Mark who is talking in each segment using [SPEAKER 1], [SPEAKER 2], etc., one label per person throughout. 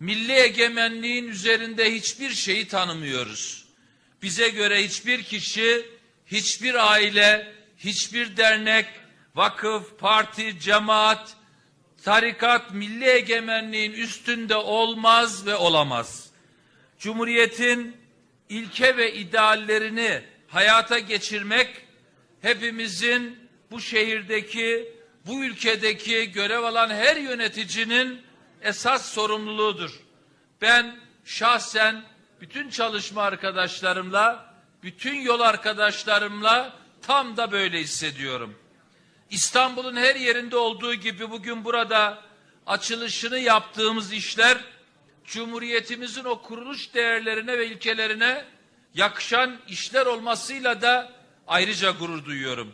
[SPEAKER 1] milli egemenliğin üzerinde hiçbir şeyi tanımıyoruz. Bize göre hiçbir kişi, hiçbir aile, hiçbir dernek, vakıf, parti, cemaat, tarikat milli egemenliğin üstünde olmaz ve olamaz. Cumhuriyetin ilke ve ideallerini hayata geçirmek hepimizin bu şehirdeki, bu ülkedeki görev alan her yöneticinin esas sorumluluğudur. Ben şahsen bütün çalışma arkadaşlarımla, bütün yol arkadaşlarımla tam da böyle hissediyorum. İstanbul'un her yerinde olduğu gibi bugün burada açılışını yaptığımız işler Cumhuriyetimizin o kuruluş değerlerine ve ilkelerine yakışan işler olmasıyla da ayrıca gurur duyuyorum.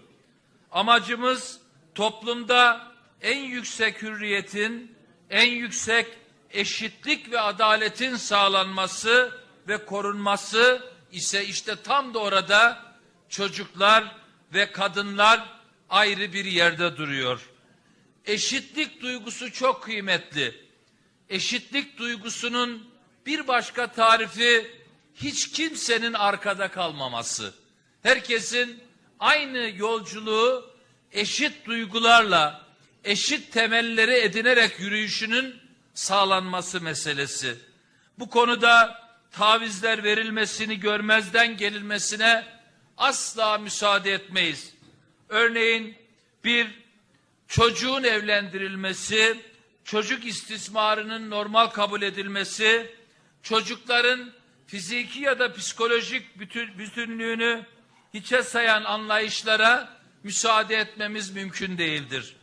[SPEAKER 1] Amacımız toplumda en yüksek hürriyetin, en yüksek eşitlik ve adaletin sağlanması ve korunması ise işte tam da orada çocuklar ve kadınlar ayrı bir yerde duruyor. Eşitlik duygusu çok kıymetli. Eşitlik duygusunun bir başka tarifi hiç kimsenin arkada kalmaması. Herkesin aynı yolculuğu eşit duygularla, eşit temelleri edinerek yürüyüşünün sağlanması meselesi. Bu konuda tavizler verilmesini görmezden gelinmesine asla müsaade etmeyiz. Örneğin bir çocuğun evlendirilmesi, çocuk istismarının normal kabul edilmesi, çocukların fiziki ya da psikolojik bütün, bütünlüğünü hiçe sayan anlayışlara müsaade etmemiz mümkün değildir.